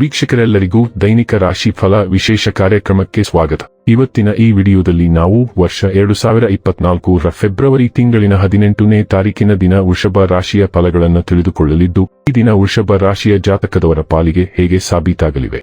ವೀಕ್ಷಕರೆಲ್ಲರಿಗೂ ದೈನಿಕ ರಾಶಿ ಫಲ ವಿಶೇಷ ಕಾರ್ಯಕ್ರಮಕ್ಕೆ ಸ್ವಾಗತ. ಇವತ್ತಿನ ಈ ವಿಡಿಯೋದಲ್ಲಿ ನಾವು ವರ್ಷ ಎರಡು ಸಾವಿರ ಇಪ್ಪತ್ನಾಲ್ಕರ ಫೆಬ್ರವರಿ ತಿಂಗಳಿನ ಹದಿನೆಂಟನೇ ತಾರೀಕಿನ ದಿನ ವೃಷಭ ರಾಶಿಯ ಫಲಗಳನ್ನು ತಿಳಿದುಕೊಳ್ಳಲಿದ್ದು, ಈ ದಿನ ವೃಷಭ ರಾಶಿಯ ಜಾತಕದವರ ಪಾಲಿಗೆ ಹೇಗೆ ಸಾಬೀತಾಗಲಿವೆ?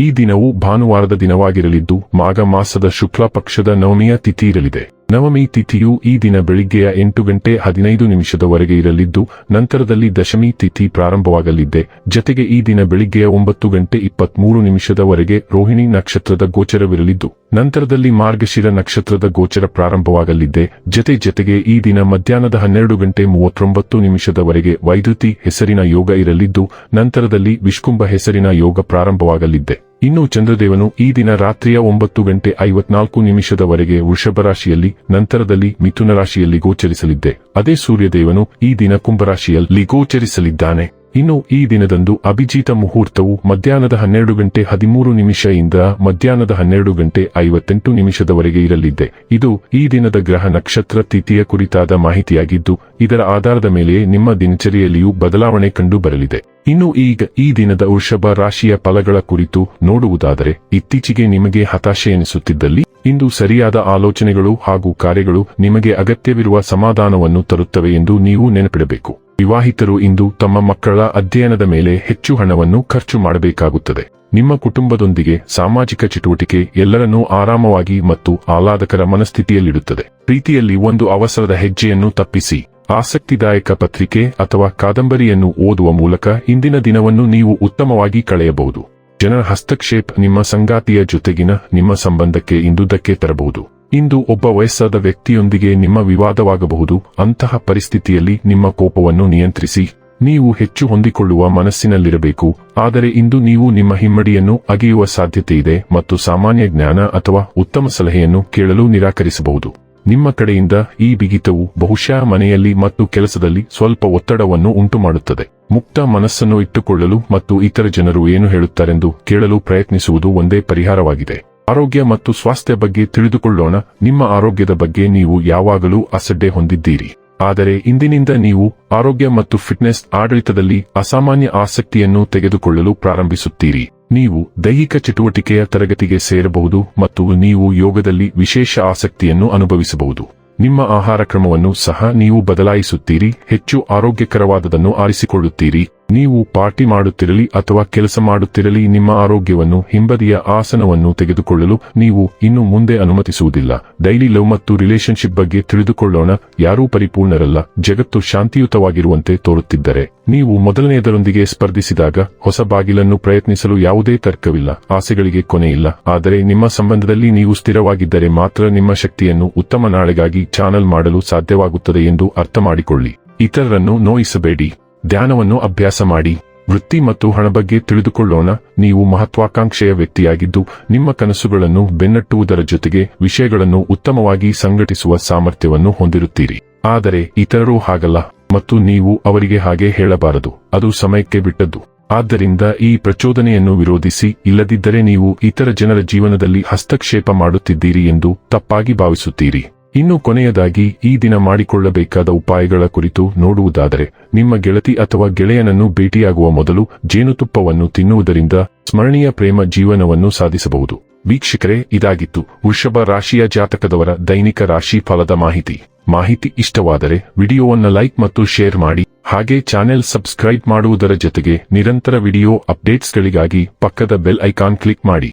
ಈ ದಿನವು ಭಾನುವಾರದ ದಿನವಾಗಿರಲಿದ್ದು, ಮಾಘ ಮಾಸದ ಶುಕ್ಲ ಪಕ್ಷದ ನವಮಿಯ ತಿಥಿ ಇರಲಿದೆ ನವಮಿ ತಿಥಿಯು ಈ ದಿನ ಬೆಳಿಗ್ಗೆಯ ಎಂಟು ಗಂಟೆ ಹದಿನೈದು ನಿಮಿಷದವರೆಗೆ ಇರಲಿದ್ದು, ನಂತರದಲ್ಲಿ ದಶಮಿ ತಿಥಿ ಪ್ರಾರಂಭವಾಗಲಿದ್ದೆ ಜತೆಗೆ ಈ ದಿನ ಬೆಳಿಗ್ಗೆಯ ಒಂಬತ್ತು ಗಂಟೆ ಇಪ್ಪತ್ಮೂರು ನಿಮಿಷದವರೆಗೆ ರೋಹಿಣಿ ನಕ್ಷತ್ರದ ಗೋಚರವಿರಲಿದ್ದು, ನಂತರದಲ್ಲಿ ಮಾರ್ಗಶಿರ ನಕ್ಷತ್ರದ ಗೋಚರ ಪ್ರಾರಂಭವಾಗಲಿದ್ದೆ ಜತೆ ಜತೆಗೆ ಈ ದಿನ ಮಧ್ಯಾಹ್ನದ ಹನ್ನೆರಡು ಗಂಟೆ ಮೂವತ್ತೊಂಬತ್ತು ನಿಮಿಷದವರೆಗೆ ವೈದ್ಯುತಿ ಹೆಸರಿನ ಯೋಗ ಇರಲಿದ್ದು, ನಂತರದಲ್ಲಿ ವಿಷ್ಕುಂಭ ಹೆಸರಿನ ಯೋಗ ಪ್ರಾರಂಭವಾಗಲಿದ್ದೆ ಇನ್ನು ಚಂದ್ರದೇವನು ಈ ದಿನ ರಾತ್ರಿಯ ಒಂಬತ್ತು ಗಂಟೆ ಐವತ್ನಾಲ್ಕು ನಿಮಿಷದವರೆಗೆ ವೃಷಭ ರಾಶಿಯಲ್ಲಿ, ನಂತರದಲ್ಲಿ ಮಿಥುನ ರಾಶಿಯಲ್ಲಿ ಗೋಚರಿಸಲಿದ್ದೆ. ಅದೇ ಸೂರ್ಯದೇವನು ಈ ದಿನ ಕುಂಭರಾಶಿಯಲ್ಲಿ ಗೋಚರಿಸಲಿದ್ದಾನೆ. ಇನ್ನು ಈ ದಿನದಂದು ಅಭಿಜಿತ ಮುಹೂರ್ತವು ಮಧ್ಯಾಹ್ನದ ಹನ್ನೆರಡು ಗಂಟೆ ಹದಿಮೂರು ನಿಮಿಷದಿಂದ ಮಧ್ಯಾಹ್ನದ ಹನ್ನೆರಡು ಗಂಟೆ ಐವತ್ತೆಂಟು ನಿಮಿಷದವರೆಗೆ ಇರಲಿದೆ ಇದು ಈ ದಿನದ ಗ್ರಹ ನಕ್ಷತ್ರ ತಿಥಿಯ ಕುರಿತಾದ ಮಾಹಿತಿಯಾಗಿದ್ದು, ಇದರ ಆಧಾರದ ಮೇಲೆ ನಿಮ್ಮ ದಿನಚರಿಯಲ್ಲಿಯೂ ಬದಲಾವಣೆ ಕಂಡು ಬರಲಿದೆ ಇನ್ನು ಈಗ ಈ ದಿನದ ವೃಷಭ ರಾಶಿಯ ಫಲಗಳ ಕುರಿತು ನೋಡುವುದಾದರೆ, ಇತ್ತೀಚೆಗೆ ನಿಮಗೆ ಹತಾಶೆ ಎನಿಸುತ್ತಿದ್ದಲ್ಲಿ, ಇಂದು ಸರಿಯಾದ ಆಲೋಚನೆಗಳು ಹಾಗೂ ಕಾರ್ಯಗಳು ನಿಮಗೆ ಅಗತ್ಯವಿರುವ ಸಮಾಧಾನವನ್ನು ತರುತ್ತವೆ ಎಂದು ನೀವು ನೆನಪಿಡಬೇಕು. ವಿವಾಹಿತರು ಇಂದು ತಮ್ಮ ಮಕ್ಕಳ ಅಧ್ಯಯನದ ಮೇಲೆ ಹೆಚ್ಚು ಹಣವನ್ನು ಖರ್ಚು ಮಾಡಬೇಕಾಗುತ್ತದೆ. ನಿಮ್ಮ ಕುಟುಂಬದೊಂದಿಗೆ ಸಾಮಾಜಿಕ ಚಟುವಟಿಕೆ ಎಲ್ಲರನ್ನೂ ಆರಾಮವಾಗಿ ಮತ್ತು ಆಹ್ಲಾದಕರ ಮನಸ್ಥಿತಿಯಲ್ಲಿಡುತ್ತದೆ. ಪ್ರೀತಿಯಲ್ಲಿ ಒಂದು ಅವಸರದ ಹೆಜ್ಜೆಯನ್ನು ತಪ್ಪಿಸಿ. ಆಸಕ್ತಿದಾಯಕ ಪತ್ರಿಕೆ ಅಥವಾ ಕಾದಂಬರಿಯನ್ನು ಓದುವ ಮೂಲಕ ಇಂದಿನ ದಿನವನ್ನು ನೀವು ಉತ್ತಮವಾಗಿ ಕಳೆಯಬಹುದು. ಜನರ ಹಸ್ತಕ್ಷೇಪ ನಿಮ್ಮ ಸಂಗಾತಿಯ ಜೊತೆಗಿನ ನಿಮ್ಮ ಸಂಬಂಧಕ್ಕೆ ಇಂದು ಧಕ್ಕೆ ತರಬಹುದು. ಇಂದು ಒಬ್ಬ ವಯಸ್ಸಾದ ವ್ಯಕ್ತಿಯೊಂದಿಗೆ ನಿಮ್ಮ ವಿವಾದವಾಗಬಹುದು. ಅಂತಹ ಪರಿಸ್ಥಿತಿಯಲ್ಲಿ ನಿಮ್ಮ ಕೋಪವನ್ನು ನಿಯಂತ್ರಿಸಿ. ನೀವು ಹೆಚ್ಚು ಹೊಂದಿಕೊಳ್ಳುವ ಮನಸ್ಸಿನಲ್ಲಿರಬೇಕು. ಆದರೆ ಇಂದು ನೀವು ನಿಮ್ಮ ಹಿಮ್ಮಡಿಯನ್ನು ಅಗೆಯುವ ಸಾಧ್ಯತೆಯಿದೆ ಮತ್ತು ಸಾಮಾನ್ಯ ಜ್ಞಾನ ಅಥವಾ ಉತ್ತಮ ಸಲಹೆಯನ್ನು ಕೇಳಲು ನಿರಾಕರಿಸಬಹುದು. ನಿಮ್ಮ ಕಡೆಯಿಂದ ಈ ಬಿಗಿತವು ಬಹುಶಃ ಮನೆಯಲ್ಲಿ ಮತ್ತು ಕೆಲಸದಲ್ಲಿ ಸ್ವಲ್ಪ ಒತ್ತಡವನ್ನು ಉಂಟುಮಾಡುತ್ತದೆ. ಮುಕ್ತ ಮನಸ್ಸನ್ನು ಇಟ್ಟುಕೊಳ್ಳಲು ಮತ್ತು ಇತರ ಜನರು ಏನು ಹೇಳುತ್ತಾರೆಂದು ಕೇಳಲು ಪ್ರಯತ್ನಿಸುವುದು ಒಂದೇ ಪರಿಹಾರವಾಗಿದೆ. ಆರೋಗ್ಯ ಮತ್ತು ಸ್ವಾಸ್ಥ್ಯ ಬಗ್ಗೆ ತಿಳಿದುಕೊಳ್ಳೋಣ. ನಿಮ್ಮ ಆರೋಗ್ಯದ ಬಗ್ಗೆ ನೀವು ಯಾವಾಗಲೂ ಅಸಡ್ಡೆ ಹೊಂದಿದ್ದೀರಿ. ಆದರೆ ಇಂದಿನಿಂದ ನೀವು ಆರೋಗ್ಯ ಮತ್ತು ಫಿಟ್ನೆಸ್ ಆಡಳಿತದಲ್ಲಿ ಅಸಾಮಾನ್ಯ ಆಸಕ್ತಿಯನ್ನು ತೆಗೆದುಕೊಳ್ಳಲು ಪ್ರಾರಂಭಿಸುತ್ತೀರಿ. ನೀವು ದೈಹಿಕ ಚಟುವಟಿಕೆಯ ತರಗತಿಗೆ ಸೇರಬಹುದು ಮತ್ತು ನೀವು ಯೋಗದಲ್ಲಿ ವಿಶೇಷ ಆಸಕ್ತಿಯನ್ನು ಅನುಭವಿಸಬಹುದು. ನಿಮ್ಮ ಆಹಾರ ಕ್ರಮವನ್ನು ಸಹ ನೀವು ಬದಲಾಯಿಸುತ್ತೀರಿ. ಹೆಚ್ಚು ಆರೋಗ್ಯಕರವಾದದನ್ನು ಆರಿಸಿಕೊಳ್ಳುತ್ತೀರಿ. ನೀವು ಪಾರ್ಟಿ ಮಾಡುತ್ತಿರಲಿ ಅಥವಾ ಕೆಲಸ ಮಾಡುತ್ತಿರಲಿ, ನಿಮ್ಮ ಆರೋಗ್ಯವನ್ನು, ಹಿಂಬದಿಯ ಆಸನವನ್ನು ತೆಗೆದುಕೊಳ್ಳಲು ನೀವು ಇನ್ನು ಮುಂದೆ ಅನುಮತಿಸುವುದಿಲ್ಲ. ಡೈಲಿ ಲವ್ ಮತ್ತು ರಿಲೇಶನ್ಶಿಪ್ ಬಗ್ಗೆ ತಿಳಿದುಕೊಳ್ಳೋಣ. ಯಾರೂ ಪರಿಪೂರ್ಣರಲ್ಲ. ಜಗತ್ತು ಶಾಂತಿಯುತವಾಗಿರುವಂತೆ ತೋರುತ್ತಿದ್ದರೆ. ನೀವು ಮೊದಲನೆಯದರೊಂದಿಗೆ ಸ್ಪರ್ಧಿಸಿದಾಗ ಹೊಸ ಬಾಗಿಲನ್ನು ಪ್ರಯತ್ನಿಸಲು ಯಾವುದೇ ತರ್ಕವಿಲ್ಲ. ಆಸೆಗಳಿಗೆ ಕೊನೆಯಿಲ್ಲ ಆದರೆ ನಿಮ್ಮ ಸಂಬಂಧದಲ್ಲಿ ನೀವು ಸ್ಥಿರವಾಗಿದ್ದರೆ ಮಾತ್ರ ನಿಮ್ಮ ಶಕ್ತಿಯನ್ನು ಉತ್ತಮ ನಾಳೆಗಾಗಿ ಚಾನಲ್ ಮಾಡಲು ಸಾಧ್ಯವಾಗುತ್ತದೆ ಎಂದು ಅರ್ಥ ಮಾಡಿಕೊಳ್ಳಿ ಇತರರನ್ನು ನೋಯಿಸಬೇಡಿ. ಧ್ಯಾನವನ್ನು ಅಭ್ಯಾಸ ಮಾಡಿ, ವೃತ್ತಿ ಮತ್ತು ಹಣ ಬಗ್ಗೆ ತಿಳಿದುಕೊಳ್ಳೋಣ. ನೀವು ಮಹತ್ವಾಕಾಂಕ್ಷೆಯ ವ್ಯಕ್ತಿಯಾಗಿದ್ದು, ನಿಮ್ಮ ಕನಸುಗಳನ್ನು ಬೆನ್ನಟ್ಟುವುದರ ಜೊತೆಗೆ ವಿಷಯಗಳನ್ನು ಉತ್ತಮವಾಗಿ ಸಂಘಟಿಸುವ ಸಾಮರ್ಥ್ಯವನ್ನು ಹೊಂದಿರುತ್ತೀರಿ. ಆದರೆ ಇತರರು ಹಾಗಲ್ಲ ಮತ್ತು ನೀವು ಅವರಿಗೆ ಹಾಗೆ ಹೇಳಬಾರದು. ಅದು ಸಮಯಕ್ಕೆ ಬಿಟ್ಟದ್ದು. ಆದ್ದರಿಂದ ಈ ಪ್ರಚೋದನೆಯನ್ನು ವಿರೋಧಿಸಿ, ಇಲ್ಲದಿದ್ದರೆ ನೀವು ಇತರ ಜನರ ಜೀವನದಲ್ಲಿ ಹಸ್ತಕ್ಷೇಪ ಮಾಡುತ್ತಿದ್ದೀರಿ ಎಂದು ತಪ್ಪಾಗಿ ಭಾವಿಸುತ್ತೀರಿ. ಇನ್ನು ಕೊನೆಯದಾಗಿ ಈ ದಿನ ಮಾಡಿಕೊಳ್ಳಬೇಕಾದ ಉಪಾಯಗಳ ಕುರಿತು ನೋಡುವುದಾದರೆ, ನಿಮ್ಮ ಗೆಳತಿ ಅಥವಾ ಗೆಳೆಯನನ್ನು ಭೇಟಿಯಾಗುವ ಮೊದಲು ಜೇನುತುಪ್ಪವನ್ನು ತಿನ್ನುವುದರಿಂದ ಸ್ಮರಣೀಯ ಪ್ರೇಮ ಜೀವನವನ್ನು ಸಾಧಿಸಬಹುದು. ವೀಕ್ಷಕರೇ, ಇದಾಗಿತ್ತು ವೃಷಭ ರಾಶಿಯ ಜಾತಕದವರ ದೈನಿಕ ರಾಶಿ ಫಲದ ಮಾಹಿತಿ. ಮಾಹಿತಿ ಇಷ್ಟವಾದರೆ ವಿಡಿಯೋವನ್ನು ಲೈಕ್ ಮತ್ತು ಶೇರ್ ಮಾಡಿ, ಹಾಗೆ ಚಾನೆಲ್ ಸಬ್ಸ್ಕ್ರೈಬ್ ಮಾಡುವುದರ ಜೊತೆಗೆ ನಿರಂತರ ವಿಡಿಯೋ ಅಪ್ಡೇಟ್ಸ್ಗಳಿಗಾಗಿ ಪಕ್ಕದ ಬೆಲ್ ಐಕಾನ್ ಕ್ಲಿಕ್ ಮಾಡಿ.